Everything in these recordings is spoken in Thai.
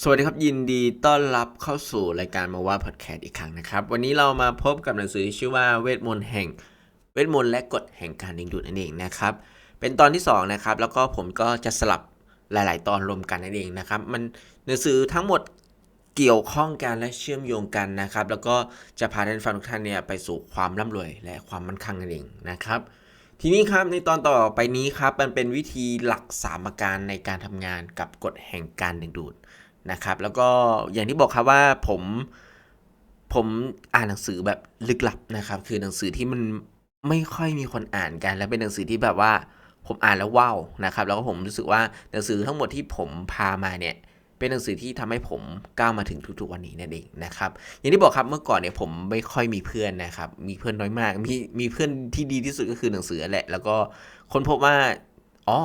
สวัสดีครับยินดีต้อนรับเข้าสู่รายการมาว่าพอดแคสต์อีกครั้งนะครับ วันนี้เรามาพบกับหนังสือที่ชื่อว่าเวทมนต์แห่งเวทมนต์และกฎแห่งการดึงดูดนั่นเองนะครับ เป็นตอนที่สองนะครับ แล้วก็ผมก็จะสลับหลาย ๆ ตอนรวมกันนั่นเองนะครับ มันหนังสือทั้งหมดเกี่ยวข้องกันและเชื่อมโยงกันนะครับ แล้วก็จะพาท่านฟังทุกท่านเนี่ยไปสู่ความร่ำรวยและความมั่นคงนั่นเองนะครับ ทีนี้ครับในตอนต่อไปนี้ครับมันเป็นวิธีหลักสามประการในการทำงานกับกฎแห่งการดึงดูด นะครับ แล้วก็อย่างที่บอกครับว่าผมผมอ่านหนังสือแบบลึกลับนะครับ คือหนังสือที่มันไม่ค่อยมีคนอ่านกัน และเป็นหนังสือที่แบบว่าผมอ่านแล้วว้าวนะครับ แล้วก็ผมรู้สึกว่าหนังสือทั้งหมดที่ผมพามาเนี่ยเป็นหนังสือที่ทำให้ผมก้าวมาถึงทุกๆวันนี้นั่นเองนะครับ อย่างที่บอกครับเมื่อก่อนเนี่ยผมไม่ค่อยมีเพื่อนนะครับ มีเพื่อนน้อยมาก มีมีเพื่อนที่ดีที่สุดก็คือหนังสือแหละ แล้วก็ค้นพบว่าอ๋อ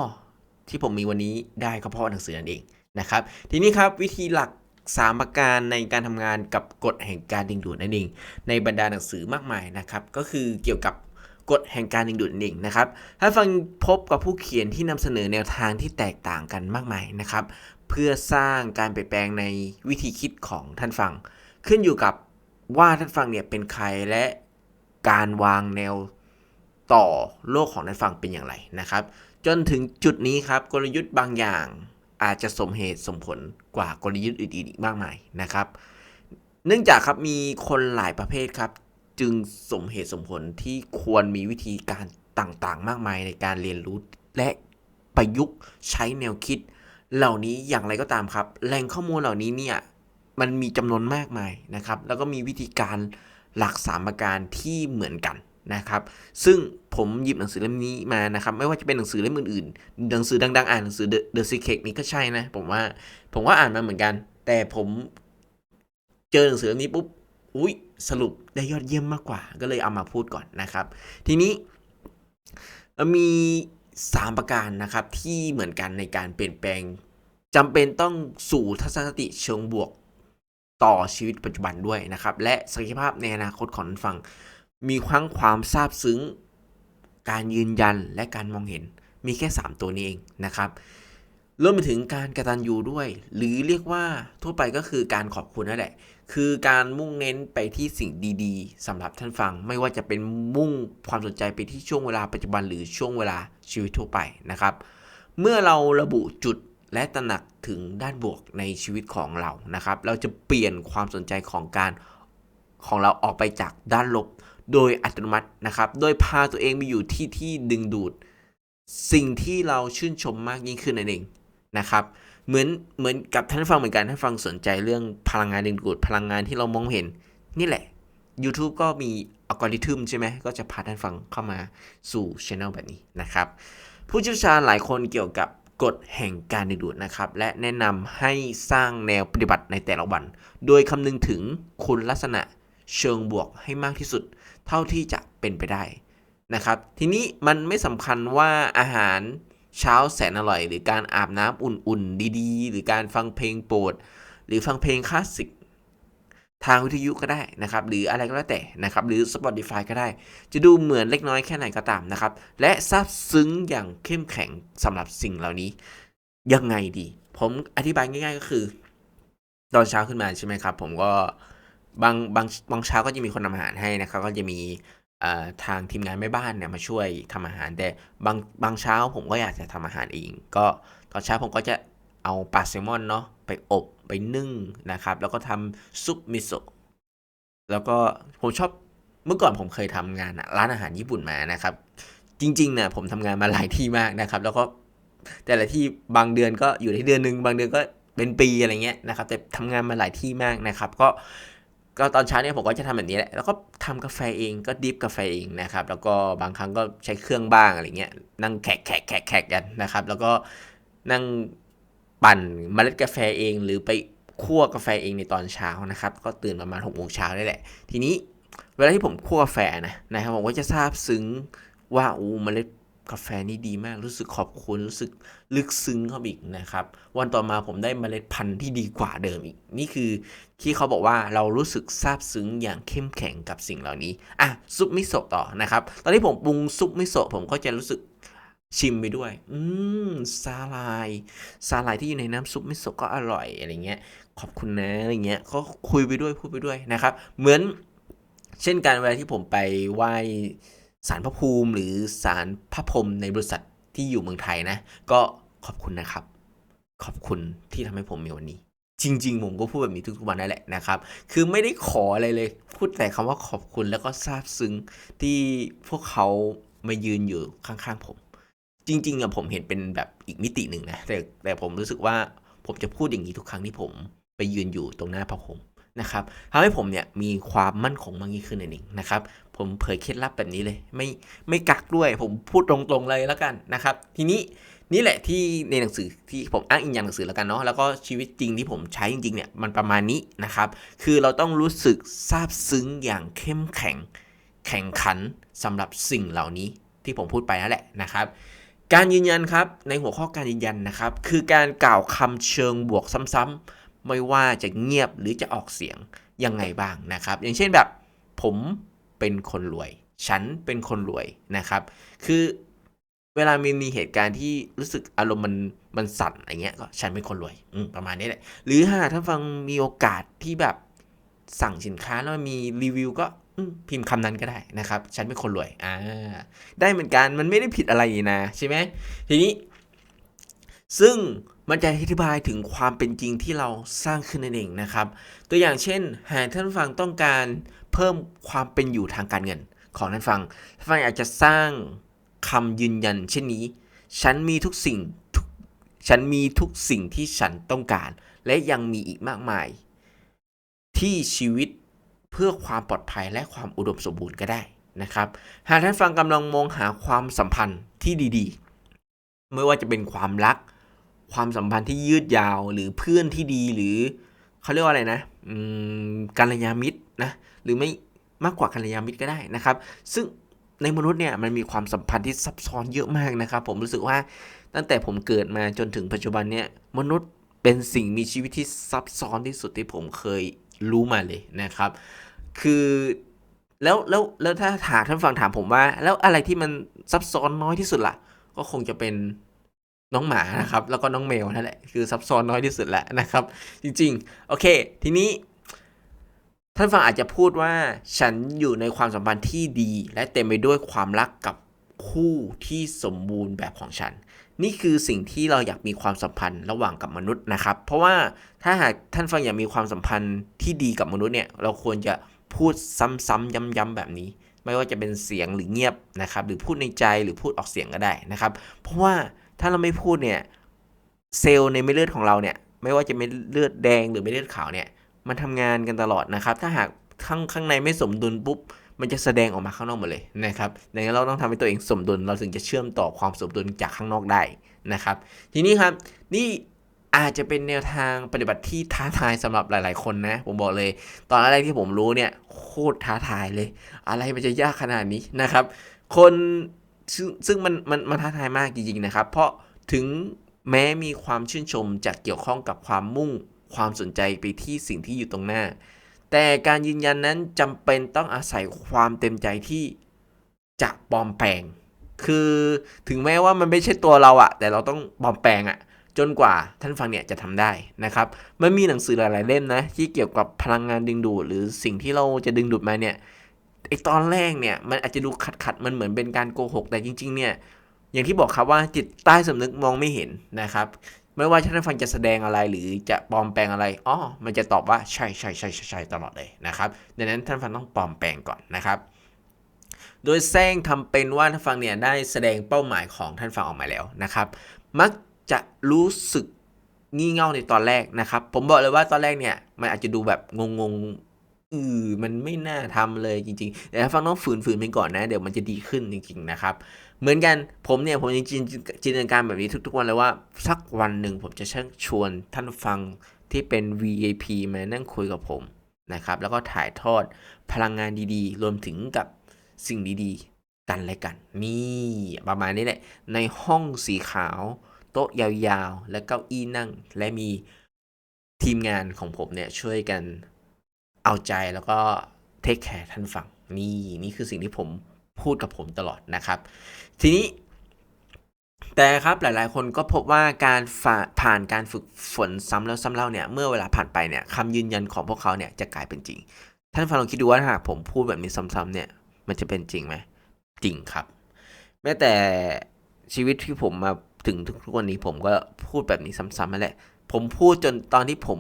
ที่ผมมีวันนี้ได้ก็เพราะหนังสือนั่นเอง นะครับ ทีนี้ครับวิธีหลัก3ประการในการทำงานกับกฎแห่งการดึงดูดนั่นเอง ในบรรดาหนังสือมากมายนะครับ ก็คือเกี่ยวกับกฎแห่งการดึงดูดนั่นเองนะครับ ถ้าฟังพบกับผู้เขียนที่นำเสนอแนวทางที่แตกต่างกันมากมายนะครับ เพื่อสร้างการเปลี่ยนแปลงในวิธีคิดของท่านฟัง ขึ้นอยู่กับว่าท่านฟังเนี่ยเป็นใครและการวางแนวต่อโลกของท่านฟังเป็นอย่างไรนะครับ จนถึงจุดนี้ครับกลยุทธ์บางอย่าง อาจจะสมเหตุสมผลกว่ากลยุทธ์อื่นๆอีกมากมายนะครับ เนื่องจากครับมีคนหลายประเภทครับ จึงสมเหตุสมผลที่ควรมีวิธีการต่างๆ มากมายในการเรียนรู้และประยุกต์ใช้แนวคิด เหล่านี้อย่างไรก็ตามครับ แหล่งข้อมูลเหล่านี้เนี่ยมันมีจำนวนมากมายนะครับ แล้วก็มีวิธีการหลักสามประการที่เหมือนกัน นะครับ ซึ่งผมหยิบหนังสือเล่มนี้มานะครับ ไม่ว่าจะเป็นหนังสือเล่มอื่นๆ หนังสือดังๆ อ่านหนังสือ The The Secret นี้ก็ใช่นะ ผมว่า ผมว่าอ่านมาเหมือนกัน แต่ผมเจอหนังสือเล่มนี้ปุ๊บ อุ้ยสรุปได้ยอดเยี่ยมมากกว่า ก็เลยเอามาพูดก่อนนะครับ ทีนี้มี 3 ประการนะครับที่เหมือนกันในการเปลี่ยนแปลงจำเป็นต้องสู่ทัศนคติเชิงบวกต่อชีวิตปัจจุบันด้วยนะครับ และศักยภาพในอนาคตของท่นฟัง มีทั้งความซาบซึ้ง การยืนยันและการมองเห็นมีแค่ 3 ตัวนี้เองนะครับรวมไปถึงการกระตันยูด้วย หรือเรียกว่าทั่วไปก็คือการขอบคุณนั่นแหละ คือการมุ่งเน้นไปที่สิ่งดีๆสำหรับท่านฟัง ไม่ว่าจะเป็นมุ่งความสนใจไปที่ช่วงเวลาปัจจุบันหรือช่วงเวลาชีวิตทั่วไปนะครับ เมื่อเราระบุจุดและตระหนักถึงด้านบวกในชีวิตของเรานะครับ เราจะเปลี่ยนความสนใจของการของเราออกไปจากด้านลบ โดยอัตโนมัตินะครับ โดยพาตัวเองไปอยู่ที่ที่ดึงดูด สิ่งที่เราชื่นชมมากยิ่งขึ้นนั่นเองนะครับ เหมือนเหมือนกับท่านฟังเหมือนกันท่านฟังสนใจเรื่องพลังงานดึงดูดพลังงานที่เรามองเห็น นี่แหละ YouTube ก็มีอัลกอริทึมใช่ไหมก็จะพาท่านฟังเข้ามาสู่ช anel แบบนี้นะครับ ผู้เชี่ยวชาญหลายคนเกี่ยวกับกฎแห่งการดึงดูดนะครับ และแนะนำให้สร้างแนวปฏิบัติในแต่ละวัน โดยคำนึงถึงคุณลักษณะเชิงบวกให้มากที่สุด เท่าที่จะเป็นไปได้นะครับ ทีนี้มันไม่สำคัญว่าอาหารเช้าแสนอร่อย หรือการอาบน้ำอุ่นๆ ดีๆ หรือการฟังเพลงโปรด หรือฟังเพลงคลาสสิกทางวิทยุก็ได้นะครับ หรืออะไรก็แล้วแต่นะครับ หรือ Spotify ก็ได้ จะดูเหมือนเล็กน้อยแค่ไหนก็ตามนะครับ และซาบซึ้งอย่างเข้มแข็งสำหรับสิ่งเหล่านี้ ยังไงดี ผมอธิบายง่าย ๆ ก็คือ ตอนเช้าขึ้นมาใช่ไหมครับ ผมก็ บางบางบางเช้าก็จะมีคนทำอาหารให้นะครับ ก็จะมีทางทีมงานแม่บ้านเนี่ยมาช่วยทำอาหาร แต่บางบางเช้าผมก็อยากจะทำอาหารเองก็ตอนเช้าผมก็จะเอาปลาแซลมอนเนาะไปอบไปนึ่งนะครับ แล้วก็ทำซุปมิโซะแล้วก็ผมชอบเมื่อก่อนผมเคยทำงานร้านอาหารญี่ปุ่นมานะครับ จริงๆเนี่ยผมทำงานมาหลายที่มากนะครับ แล้วก็แต่ละที่บางเดือนก็อยู่ที่เดือนหนึ่งบางเดือนก็เป็นปีอะไรเงี้ยนะครับ แต่ทำงานมาหลายที่มากนะครับ ก็ ก็ตอนเช้าเนี่ยผมก็จะทำแบบนี้แหละ แล้วก็ทำกาแฟเองก็ดิฟกาแฟเองนะครับ แล้วก็บางครั้งก็ใช้เครื่องบ้างอะไรเงี้ย นั่งแขกแขกแขกแขกกันนะครับ แล้วก็นั่งปั่นเมล็ดกาแฟเอง หรือไปคั่วกาแฟเองในตอนเช้านะครับ ก็ตื่นประมาณหกโมงเช้าได้แหละ ทีนี้เวลาที่ผมคั่วกาแฟนะนะครับผมก็จะทราบซึ้งว่าอู้เมล็ด กาแฟนี่ดีมากรู้สึกขอบคุณรู้สึกลึกซึ้งเข้าอีกนะครับ วันต่อมาผมได้เมล็ดพันธุ์ที่ดีกว่าเดิมอีก นี่คือที่เขาบอกว่าเรารู้สึกซาบซึ้งอย่างเข้มแข็งกับสิ่งเหล่านี้อะซุปมิโซะต่อนะครับ ตอนที่ผมปรุงซุปมิโซะผมก็จะรู้สึกชิมไปด้วย อืมซาลาย ซาลายที่อยู่ในน้ำซุปมิโซะก็อร่อยอะไรเงี้ย ขอบคุณนะอะไรเงี้ย ก็คุยไปด้วยพูดไปด้วยนะครับ เหมือนเช่นการเวลาที่ผมไปไหว้ สารพระภูมิ หรือสารพระพรมในบริษัทที่อยู่เมืองไทยนะ ก็ขอบคุณนะครับ ขอบคุณที่ทำให้ผมมีวันนี้ จริง ๆ ผมก็พูดแบบนี้ทุกๆวันนั่นแหละนะครับ คือไม่ได้ขออะไรเลย พูดแต่คำว่าขอบคุณแล้วก็ซาบซึ้งที่พวกเขามายืนอยู่ข้างๆผม จริงๆอะผมเห็นเป็นแบบอีกมิติหนึ่งนะแต่แต่ผมรู้สึกว่าผมจะพูดอย่างนี้ทุกครั้งที่ผมไปยืนอยู่ตรงหน้าพระพรม นะครับทำให้ผมเนี่ยมีความมั่นคงมากยิ่งขึ้นนั่นเองนะครับ ผมเผยเคล็ดลับแบบนี้เลย ไม่ไม่กักด้วยผมพูดตรงๆเลยแล้วกันนะครับ ทีนี้นี่แหละที่ในหนังสือที่ผมอ้างอิงจากหนังสือแล้วกันเนาะแล้วก็ชีวิตจริงที่ผมใช้จริงๆเนี่ยมันประมาณนี้นะครับ คือเราต้องรู้สึกซาบซึ้งอย่างเข้มแข็ง แข่งขันสำหรับสิ่งเหล่านี้ที่ผมพูดไปนั่นแหละนะครับ การยืนยันครับในหัวข้อการยืนยันนะครับ คือการกล่าวคำเชิงบวกซ้ำๆ ไม่ว่าจะเงียบหรือจะออกเสียงยังไงบ้างนะครับ อย่างเช่นแบบผมเป็นคนรวย ฉันเป็นคนรวยนะครับ คือเวลามีมีเหตุการณ์ที่รู้สึกอารมณ์มันมันสั่นอะไรเงี้ยก็ฉันเป็นคนรวยอืประมาณนี้แหละหรือหากท่านฟังมีโอกาสที่แบบสั่งสินค้าแล้วมีรีวิวก็พิมพ์คำนั้นก็ได้นะครับ ฉันเป็นคนรวยอ่าได้เหมือนกันมันไม่ได้ผิดอะไรนะใช่ไหมทีนี้ ซึ่ง มันจะอธิบายถึงความเป็นจริงที่เราสร้างขึ้นนั่นเองนะครับ ตัวอย่างเช่น หากท่านฟังต้องการเพิ่มความเป็นอยู่ทางการเงิน ของท่านฟังท่านฟังอากจะสร้างคำยืนยัน เช่นนี้ ฉันมีทุกสิ่งทุกฉันมีทุกสิ่งที่ฉันต้องการ และยังมีอีกมากมาย ที่ชีวิตเพื่อความปลอดภัยและความอุดมสมบูรณ์ก็ได้นะครับ หากท่านฟังกำลังมองหาความสัมพันธ์ที่ดีๆ ไม่ว่าจะเป็นความรัก ความสัมพันธ์ที่ยืดยาวหรือเพื่อนที่ดีหรือเขาเรียกว่าอะไรนะกัลยาณมิตรนะหรือไม่มากกว่ากัลยาณมิตรก็ได้นะครับ ซึ่งในมนุษย์เนี่ยมันมีความสัมพันธ์ที่ซับซ้อนเยอะมากนะครับ ผมรู้สึกว่าตั้งแต่ผมเกิดมาจนถึงปัจจุบันเนี่ยมนุษย์เป็นสิ่งมีชีวิตที่ซับซ้อนที่สุดที่ผมเคยรู้มาเลยนะครับ คือแล้วแล้วแล้วถ้าถามท่านฟังถามผมว่า แล้วอะไรที่มันซับซ้อนน้อยที่สุดล่ะ ก็คงจะเป็น น้องหมานะครับ แล้วก็น้องแมวนั่นแหละคือซับซ้อนน้อยที่สุดแหละนะครับ จริง ๆ โอเค ทีนี้ ท่านฟังอาจจะพูดว่าฉันอยู่ในความสัมพันธ์ที่ดี และเต็มไปด้วยความรักกับคู่ที่สมบูรณ์แบบของฉัน นี่คือสิ่งที่เราอยากมีความสัมพันธ์ระหว่างกับมนุษย์นะครับ เพราะว่าถ้าหากท่านฟังอยากมีความสัมพันธ์ที่ดีกับมนุษย์เนี่ย เราควรจะพูดซ้ำๆย้ำๆแบบนี้ ไม่ว่าจะเป็นเสียงหรือเงียบนะครับ หรือพูดในใจหรือพูดออกเสียงก็ได้นะครับ เพราะว่า ถ้าเราไม่พูดเนี่ยเซลล์ในเม็ดเลือดของเราเนี่ยไม่ว่าจะเม็ดเลือดแดงหรือเม็ดเลือดขาวเนี่ยมันทำงานกันตลอดนะครับ ถ้าหากข้างข้างในไม่สมดุลปุ๊บมันจะแสดงออกมาข้างนอกหมดเลยนะครับดังนั้นเราต้องทำให้ตัวเองสมดุล เราถึงจะเชื่อมต่อความสมดุลจากข้างนอกได้นะครับ ทีนี้ครับนี่อาจจะเป็นแนวทางปฏิบัติที่ท้าทายสำหรับหลาย ๆ คนนะ ผมบอกเลย ตอนแรกที่ผมรู้เนี่ยโคตรท้าทายเลย อะไรมันจะยากขนาดนี้นะครับ คน ซึ่งซึ่งมันมันมันท้าทายมากจริงๆนะครับ เพราะถึงแม้มีความชื่นชมจากเกี่ยวข้องกับความมุ่งความสนใจไปที่สิ่งที่อยู่ตรงหน้า แต่การยืนยันนั้นจำเป็นต้องอาศัยความเต็มใจที่จะปลอมแปลง คือถึงแม้ว่ามันไม่ใช่ตัวเราอะแต่เราต้องปลอมแปลงอะจนกว่าท่านฟังเนี่ยจะทำได้นะครับ มันมีหนังสือหลาย ๆ เล่มนะที่เกี่ยวกับพลังงานดึงดูดหรือสิ่งที่เราจะดึงดูดมาเนี่ย ไอตอนแรกเนี่ย มันอาจจะดูขัดขัดมันเหมือนเป็นการโกหก แต่จริง ๆ เนี่ย อย่างที่บอกครับว่าจิตใต้สำนึกมองไม่เห็นนะครับ ไม่ว่าท่านฟังจะแสดงอะไรหรือจะปลอมแปลงอะไรอ๋อมันจะตอบว่าใช่ใช่ใช่ใช่ใช่ตลอดเลยนะครับดังนั้นท่านฟังต้องปลอมแปลงก่อนนะครับโดยแซงทำเป็นว่าท่านฟังเนี่ยได้แสดงเป้าหมายของท่านฟังออกมาแล้วนะครับ มักจะรู้สึกงี่เง่าในตอนแรกนะครับ ผมบอกเลยว่าตอนแรกเนี่ยมันอาจจะดูแบบงง ๆอือมันไม่น่าทำเลยจริงๆแต่ท่าฟังต้องฝืนๆไปก่อนนะ เดี๋ยวมันจะดีขึ้นจริงๆนะครับ เหมือนกันผมเนี่ยผมยังจินจินตนาการแบบนี้ทุกๆวันเลยว่า สักวันหนึ่งผมจะชักชวนท่านฟังที่เป็น VIP มานั่งคุยกับผมนะครับ แล้วก็ถ่ายทอดพลังงานดีๆ รวมถึงกับสิ่งดีๆ กันและกัน นี่ประมาณนี้แหละ ในห้องสีขาว โต๊ะยาวๆ และเก้าอี้นั่ง และมีทีมงานของผมเนี่ยช่วยกัน เอาใจแล้วก็เทคแคร์ท่านฟังนี่นี่คือสิ่งที่ผมพูดกับผมตลอดนะครับ ทีนี้ แต่ครับหลายๆ คนก็พบว่าการผ่านการฝึกฝนซ้ำแล้วซ้ำเล่าเนี่ยเมื่อเวลาผ่านไปเนี่ยคำยืนยันของพวกเขาเนี่ยจะกลายเป็นจริง ท่านฟังลองคิดดูว่าหากผมพูดแบบนี้ซ้ำๆเนี่ยมันจะเป็นจริงไหมจริงครับ แม้แต่ชีวิตที่ผมมาถึงทุกวันนี้ผมก็พูดแบบนี้ซ้ำๆนั่นแหละ ผมพูดจนตอนที่ผม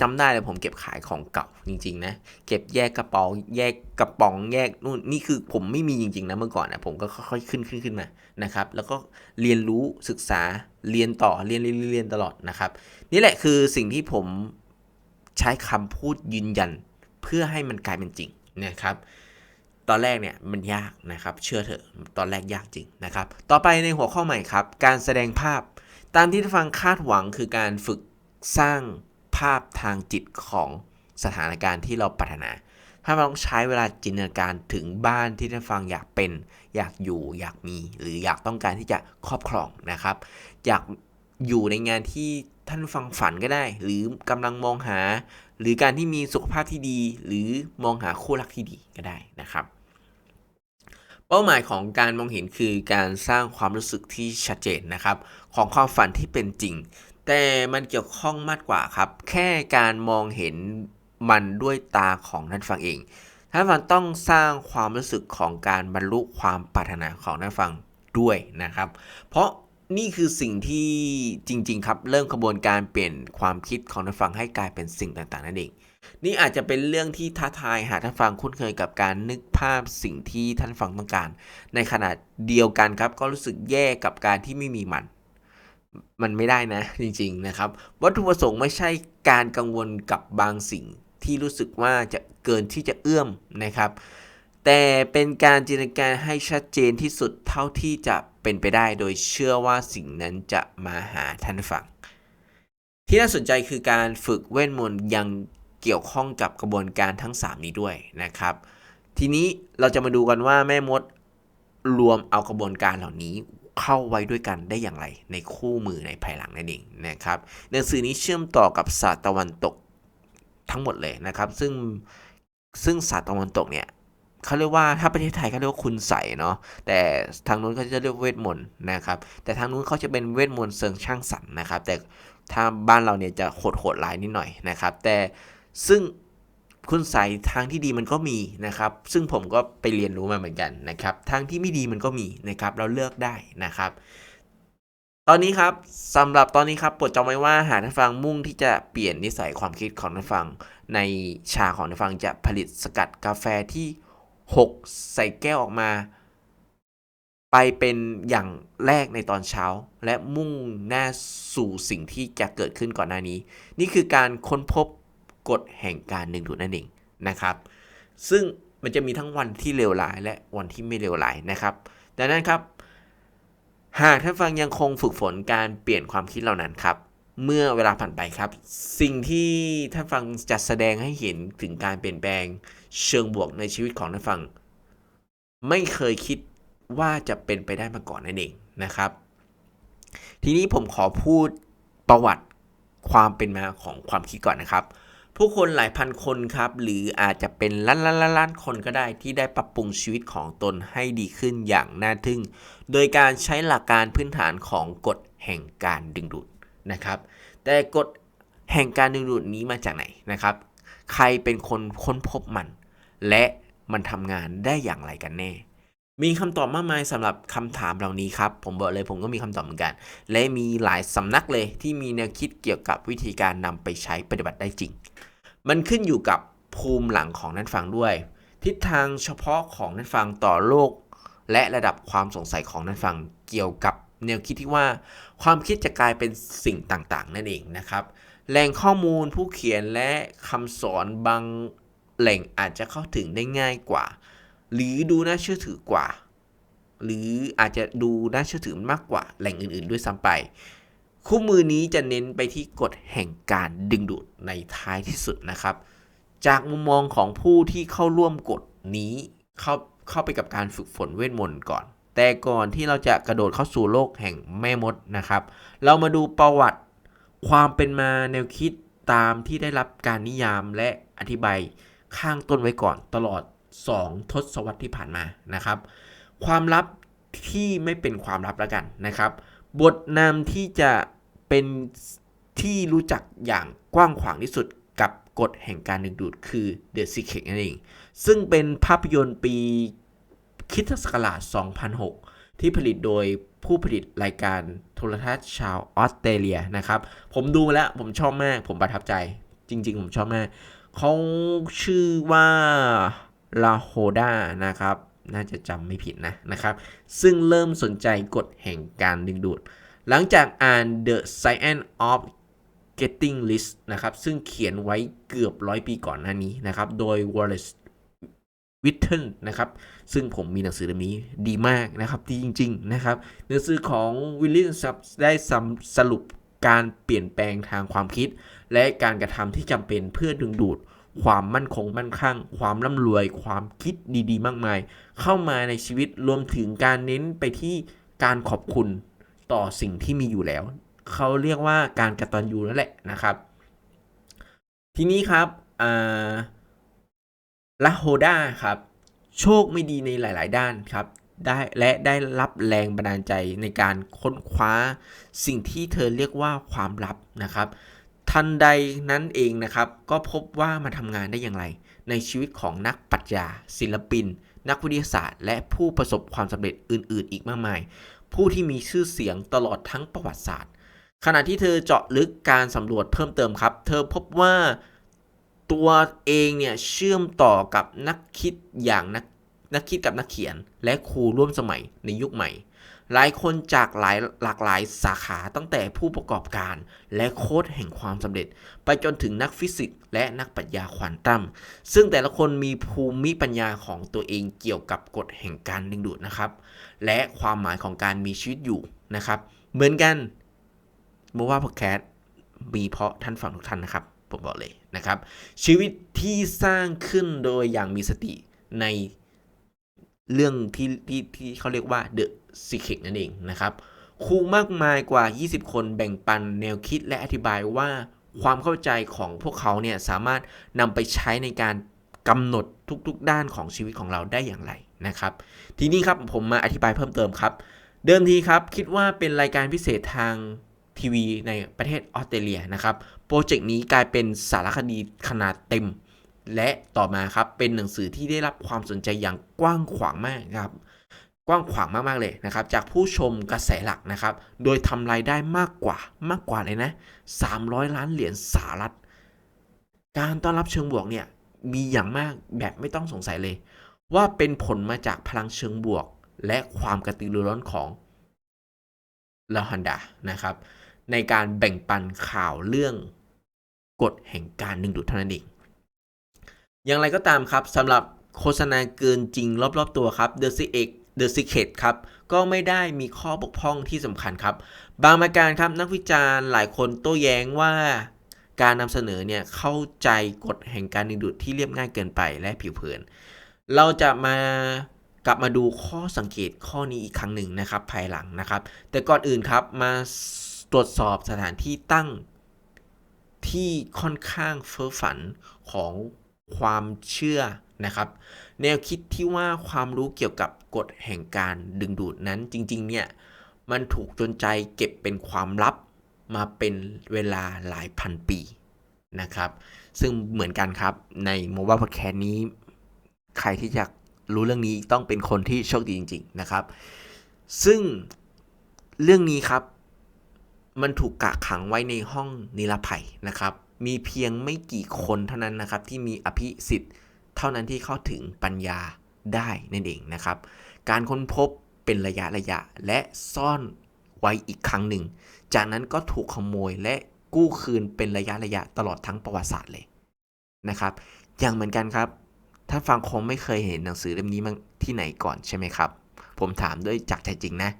จำได้เลยผมเก็บขายของเก่าจริงๆนะ เก็บแยกกระเป๋าแยกกระป๋องแยกนู่นนี่คือผมไม่มีจริงๆนะเมื่อก่อนนะผมก็ค่อยๆขึ้นขึ้นขึ้นมานะครับ แล้วก็เรียนรู้ศึกษาเรียนต่อเรียนเรียนเรียนตลอดนะครับ นี่แหละคือสิ่งที่ผมใช้คำพูดยืนยัน เพื่อให้มันกลายเป็นจริงนะครับ ตอนแรกเนี่ยมันยากนะครับ เชื่อเถอะตอนแรกยากจริงนะครับ ต่อไปในหัวข้อใหม่ครับ การแสดงภาพ ตามที่ฟังคาดหวังคือการฝึกสร้าง ภาพทางจิตของสถานการณ์ที่เราปรารถนา ถ้าเราต้องใช้เวลาจินตนาการถึงบ้านที่ท่านฟังอยากเป็น อยากอยู่ อยากมี หรืออยากต้องการที่จะครอบครองนะครับ อยากอยู่ในงานที่ท่านฟังฝันก็ได้ หรือกำลังมองหา หรือการที่มีสุขภาพที่ดี หรือมองหาคู่รักที่ดีก็ได้นะครับ เป้าหมายของการมองเห็นคือการสร้างความรู้สึกที่ชัดเจนนะครับ ของความฝันที่เป็นจริง แต่มันเกี่ยวข้องมากกว่าครับ แค่การมองเห็นมันด้วยตาของท่านฟังเองท่านฟังต้องสร้างความรู้สึกของการบรรลุความปรารถนาของท่านฟังด้วยนะครับ เพราะนี่คือสิ่งที่จริง ๆ ครับ เริ่มกระบวนการเปลี่ยนความคิดของท่านฟังให้กลายเป็นสิ่งต่างๆนั่นเอง นี่อาจจะเป็นเรื่องที่ท้าทายหากท่านฟังคุ้นเคยกับการนึกภาพสิ่งที่ท่านฟังต้องการ ในขณะเดียวกันครับ ก็รู้สึกแย่กับการที่ไม่มีมัน มันไม่ได้นะจริง ๆนะครับ วัตถุประสงค์ไม่ใช่การกังวลกับบางสิ่งที่รู้สึกว่าจะเกินที่จะเอื้อมนะครับ แต่เป็นการจินตนาการให้ชัดเจนที่สุดเท่าที่จะเป็นไปได้โดยเชื่อว่าสิ่งนั้นจะมาหาท่านฟัง ที่น่าสนใจคือการฝึกเวทมนต์ยังเกี่ยวข้องกับกระบวนการทั้ง 3 นี้ด้วยนะครับ ทีนี้เราจะมาดูกันว่าแม่มดรวมเอากระบวนการเหล่านี้ เข้าไว้ด้วยกันได้อย่างไร ในคู่มือในภายหลังนั่นเองนะครับหนังสือนี้เชื่อมต่อกับศาสตร์ตะวันตกทั้งหมดเลยนะครับ ซึ่งซึ่งศาสตร์ตะวันตกเนี่ยเขาเรียกว่าถ้าประเทศไทยเขาเรียกว่าคุณใสเนาะแต่ทางนู้นเขาจะเรียกเวทมนต์นะครับ แต่ทางนู้นเขาจะเป็นเวทมนต์เชิงช่างสรรค์นะครับ แต่ถ้าบ้านเราเนี่ยจะโหดโหดลายนิดหน่อยนะครับ แต่ซึ่ง คุณใส่ทางที่ดีมันก็มีนะครับ ซึ่งผมก็ไปเรียนรู้มาเหมือนกันนะครับ ทางที่ไม่ดีมันก็มีนะครับ เราเลือกได้นะครับ ตอนนี้ครับสำหรับตอนนี้ครับโปรดจำไว้ว่าหากท่านฟังมุ่งที่จะเปลี่ยนนิสัยความคิดของท่านฟัง ในชาของท่านฟังจะผลิตสกัดกาแฟที่ 6 ใส่แก้วออกมา ไปเป็นอย่างแรกในตอนเช้า และมุ่งหน้าสู่สิ่งที่จะเกิดขึ้นก่อนหน้านี้ นี่คือการค้นพบ กฎแห่งการดึงดูดนั่นเองนะครับ ซึ่งมันจะมีทั้งวันที่เลวร้ายและวันที่ไม่เลวร้ายนะครับดังนั้นครับ หากท่านฟังยังคงฝึกฝนการเปลี่ยนความคิดเหล่านั้นครับ เมื่อเวลาผ่านไปครับ สิ่งที่ท่านฟังจะแสดงให้เห็นถึงการเปลี่ยนแปลงเชิงบวกในชีวิตของท่านฟัง ไม่เคยคิดว่าจะเป็นไปได้มาก่อนนั่นเองนะครับ ทีนี้ผมขอพูดประวัติความเป็นมาของความคิดก่อนนะครับ ผู้คนหลายพันคนครับ หรืออาจจะเป็นล้านล้านล้านล้านคนก็ได้ที่ได้ปรับปรุงชีวิตของตนให้ดีขึ้นอย่างน่าทึ่ง โดยการใช้หลักการพื้นฐานของกฎแห่งการดึงดูดนะครับ แต่กฎแห่งการดึงดูดนี้มาจากไหนนะครับ ใครเป็นคนค้นพบมัน และมันทำงานได้อย่างไรกันแน่ มีคำตอบมากมายสำหรับคำถามเหล่านี้ครับ ผมบอกเลยผมก็มีคำตอบเหมือนกัน และมีหลายสำนักเลยที่มีแนวคิดเกี่ยวกับวิธีการนำไปใช้ปฏิบัติได้จริง มันขึ้นอยู่กับภูมิหลังของนักฟังด้วย ทิศทางเฉพาะของนักฟังต่อโลก และระดับความสงสัยของนักฟังเกี่ยวกับแนวคิดที่ว่า ความคิดจะกลายเป็นสิ่งต่างๆ นั่นเองนะครับแหล่งข้อมูลผู้เขียนและคำสอนบางแหล่งอาจจะเข้าถึงได้ง่ายกว่า หรือดูน่าเชื่อถือกว่า หรืออาจจะดูน่าเชื่อถือมากกว่าแหล่งอื่น ๆ ด้วยซ้ำไป คู่มือนี้จะเน้นไปที่กฎแห่งการดึงดูดในท้ายที่สุดนะครับ จากมุมมองของผู้ที่เข้าร่วมกฎนี้เข้าเข้าไปกับการฝึกฝนเวทมนต์ก่อน แต่ก่อนที่เราจะกระโดดเข้าสู่โลกแห่งแม่มดนะครับ เรามาดูประวัติความเป็นมาแนวคิดตามที่ได้รับการนิยามและอธิบายข้างต้นไว้ก่อนตลอด 2 ทศวรรษที่ผ่านมานะครับ ความลับที่ไม่เป็นความลับแล้วกันนะครับ บทนำที่จะเป็นที่รู้จักอย่างกว้างขวางที่สุดกับกฎแห่งการดึงดูดคือ The Secret นั่นเอง ซึ่งเป็นภาพยนตร์ปีคิดศักราช2006 ที่ผลิตโดยผู้ผลิตรายการโทรทัศน์ชาวออสเตรเลียนะครับ ผมดูแล้วผมชอบมาก ผมประทับใจ จริง ๆ ผมชอบมากเขาชื่อว่าลาโฮดานะครับ น่าจะจำไม่ผิดนะนะครับ ซึ่งเริ่มสนใจกฎแห่งการดึงดูด หลังจากอ่าน The Science of Getting List นะครับ ซึ่งเขียนไว้เกือบร้อยปีก่อนหน้านี้นะครับ โดย Wallace w i t t e n นะครับ ซึ่งผมมีหนังสือเล่มนี้ดีมากนะครับ ดีจริง ๆ นะครับ หนังสือของวิลเลียมได้สรุปการเปลี่ยนแปลงทางความคิด และการกระทำที่จำเป็นเพื่อดึงดูด ความมั่นคงมั่นคงความร่ำรวย ความคิดดีๆ มากมาย เข้ามาในชีวิตรวมถึงการเน้นไปที่การขอบคุณต่อสิ่งที่มีอยู่แล้ว เขาเรียกว่าการกระตันยูนั่นแหละนะครับ ทีนี้ครับลาโฮด้าครับ โชคไม่ดีในหลาย ๆ ด้านครับได้และได้รับแรงบันดาลใจในการค้นคว้าสิ่งที่เธอเรียกว่าความลับนะครับ ทันใดนั้นเองนะครับ ก็พบว่ามาทำงานได้อย่างไร ในชีวิตของนักปรัชญาศิลปิน นักวิทยาศาสตร์ และผู้ประสบความสำเร็จอื่น ๆ อีกมากมาย ผู้ที่มีชื่อเสียงตลอดทั้งประวัติศาสตร์ ขณะที่เธอเจาะลึกการสำรวจเพิ่มเติมครับ เธอพบว่าตัวเองเนี่ยเชื่อมต่อกับนักคิดอย่างนักนักคิดกับนักเขียน และครูร่วมสมัยในยุคใหม่ หลายคนจากหลายหลากหลายสาขาตั้งแต่ผู้ประกอบการและโค้ดแห่งความสำเร็จ ไปจนถึงนักฟิสิกส์และนักปรัชญาควอนตัมซึ่งแต่ละคนมีภูมิปัญญาของตัวเองเกี่ยวกับกฎแห่งการดึงดูดนะครับ และความหมายของการมีชีวิตอยู่นะครับ เหมือนกันเมื่อว่าพอดแคสต์มีเพราะท่านฟังทุกท่านนะครับผมบอกเลยนะครับ ชีวิตที่สร้างขึ้นโดยอย่างมีสติในเรื่องที่ที่ที่เขาเรียกว่า The Secret นั่นเองนะครับครูมากมายกว่า 20 คนแบ่งปันแนวคิดและอธิบายว่าความเข้าใจของพวกเขาเนี่ยสามารถนำไปใช้ในการกำหนดทุกๆ ด้านของชีวิตของเราได้อย่างไรนะครับ ทีนี้ครับผมมาอธิบายเพิ่มเติมครับ เดิมทีครับคิดว่าเป็นรายการพิเศษทางทีวีในประเทศออสเตรเลียนะครับ โปรเจกต์นี้กลายเป็นสารคดีขนาดเต็ม และต่อมาครับเป็นหนังสือที่ได้รับความสนใจอย่างกว้างขวางมากครับ กว้างขวางมากๆเลยนะครับ จากผู้ชมกระแสหลักนะครับ โดยทำรายได้มากกว่ามากกว่าเลยนะ 300 ล้านเหรียญสหรัฐ การต้อนรับเชิงบวกเนี่ยมีอย่างมากแบบไม่ต้องสงสัยเลย ว่าเป็นผลมาจากพลังเชิงบวก และความกระตือรือร้นของลาฮันดานะครับ ในการแบ่งปันข่าวเรื่องกฎแห่งการดึงดูดเท่านั้นเองอย่างไรก็ตามครับสำหรับโฆษณาเกินจริงรอบๆตัวครับ The Secret The Secret ครับก็ไม่ได้มีข้อบกพร่องที่สำคัญครับ บางมาการครับนักวิจารณ์หลายคนโต้แย้งว่าการนำเสนอเนี่ยเข้าใจกฎแห่งการดึงดูดที่เรียบง่ายเกินไปและผิวเผิน เราจะมากลับมาดูข้อสังเกตข้อนี้อีกครั้งหนึ่งนะครับภายหลังนะครับ แต่ก่อนอื่นครับมาตรวจสอบสถานที่ตั้งที่ค่อนข้างเฟ้อฝันของความเชื่อนะครับ แนวคิดที่ว่าความรู้เกี่ยวกับกฎแห่งการดึงดูดนั้นจริง ๆ เนี่ย มันถูกจนใจเก็บเป็นความลับมาเป็นเวลาหลายพันปีนะครับ ซึ่งเหมือนกันครับในโมบายพอดแคสต์นี้ ใครที่จะรู้เรื่องนี้ต้องเป็นคนที่โชคดีจริง ๆ นะครับ ซึ่งเรื่องนี้ครับ มันถูกกักขังไว้ในห้องนิรภัยนะครับ มีเพียงไม่กี่คนเท่านั้นนะครับ ที่มีอภิสิทธิ์ เท่านั้นที่เข้าถึงปัญญาได้นั่นเองนะครับ การค้นพบเป็นระยะระยะและซ่อนไว้อีกครั้งหนึ่ง จากนั้นก็ถูกขโมยและกู้คืนเป็นระยะระยะตลอดทั้งประวัติศาสตร์เลยนะครับ อย่างเหมือนกันครับ ถ้าฟังคงไม่เคยเห็นหนังสือเล่มนี้มาที่ไหนก่อนใช่ไหมครับ ผมถามด้วยจากใจจริงนะ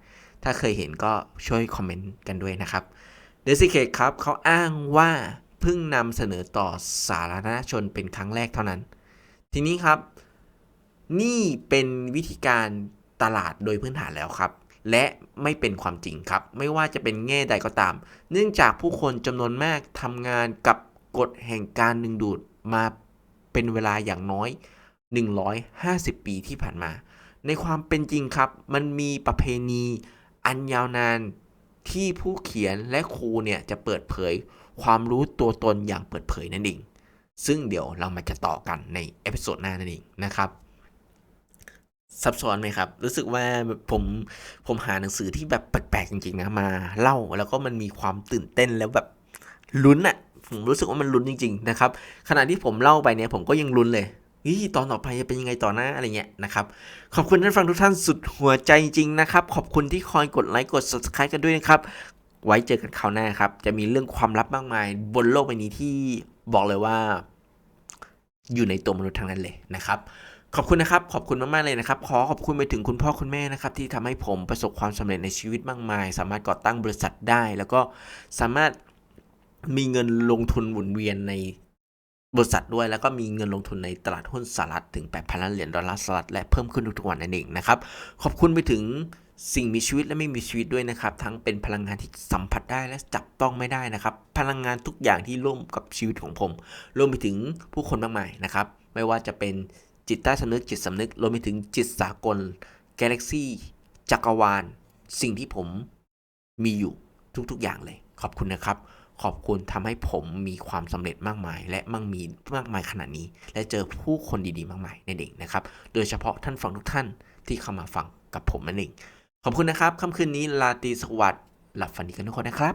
ถ้าเคยเห็นก็ช่วยคอมเมนต์กันด้วยนะครับเดซิเคครับเขาอ้างว่าเพิ่งนำเสนอต่อสาธารณชนเป็นครั้งแรกเท่านั้น ทีนี้ครับ นี่เป็นวิธีการตลาดโดยพื้นฐานแล้วครับ และไม่เป็นความจริงครับ ไม่ว่าจะเป็นแง่ใดก็ตาม เนื่องจากผู้คนจำนวนมากทำงานกับกฎแห่งการดึงดูดมาเป็นเวลาอย่างน้อย 150 ปีที่ผ่านมา ในความเป็นจริงครับ มันมีประเพณีอันยาวนานที่ผู้เขียนและครูเนี่ยจะเปิดเผย ความรู้ตัวตนอย่างเปิดเผยนั่นเอง ซึ่งเดี๋ยวเรามาจะต่อกันในเอพิโซดหน้านั่นเองนะครับซับซ้อนไหมครับ รู้สึกว่าผมผมหาหนังสือที่แบบแปลกๆจริงๆนะมาเล่าแล้วก็มันมีความตื่นเต้นแล้วแบบลุ้นอะผมรู้สึกว่ามันลุ้นจริง ๆ นะครับ ขณะที่ผมเล่าไปเนี่ยผมก็ยังลุ้นเลยนี่ตอนต่อไปจะเป็นยังไงต่อหน้าอะไรเงี้ยนะครับ ขอบคุณท่านฟังทุกท่านสุดหัวใจจริงนะครับ ขอบคุณที่คอยกดไลค์กด subscribe กันด้วยนะครับ ไว้เจอกันคราวหน้าครับ จะมีเรื่องความลับมากมาย บนโลกใบนี้ที่บอกเลยว่า อยู่ในตัวมนุษย์ทั้งนั้นเลยนะครับ ขอบคุณนะครับ ขอบคุณมากๆเลยนะครับ ขอขอบคุณไปถึงคุณพ่อคุณแม่นะครับ ที่ทำให้ผมประสบความสำเร็จในชีวิตมากมาย สามารถก่อตั้งบริษัทได้ แล้วก็สามารถมีเงินลงทุนหมุนเวียนในบริษัทด้วยแล้วก็มีเงินลงทุนในตลาดหุ้นสหรัฐถึง 8,000ล้านเหรียญดอลลาร์สหรัฐและเพิ่มขึ้นทุกๆวันนั่นเองนะครับ ขอบคุณไปถึง สิ่งมีชีวิตและไม่มีชีวิตด้วยนะครับ ทั้งเป็นพลังงานที่สัมผัสได้และจับต้องไม่ได้นะครับ พลังงานทุกอย่างที่ร่วมกับชีวิตของผมรวมไปถึงผู้คนมากมายนะครับ ไม่ว่าจะเป็นจิตใต้สำนึกจิตสำนึกรวมไปถึงจิตสากลกาแล็กซี่จักรวาล สิ่งที่ผมมีอยู่ทุกๆอย่างเลย ขอบคุณนะครับ ขอบคุณทำให้ผมมีความสำเร็จมากมาย และมั่งมีมากมายขนาดนี้ และเจอผู้คนดีๆ มากมายในเด็กนะครับ โดยเฉพาะท่านฟังทุกท่านที่เข้ามาฟังกับผมนั่นเอง ขอบคุณนะครับค่ำคืนนี้ลาตีสวัสดิ์หลับฝันดีกันทุกคนนะครับ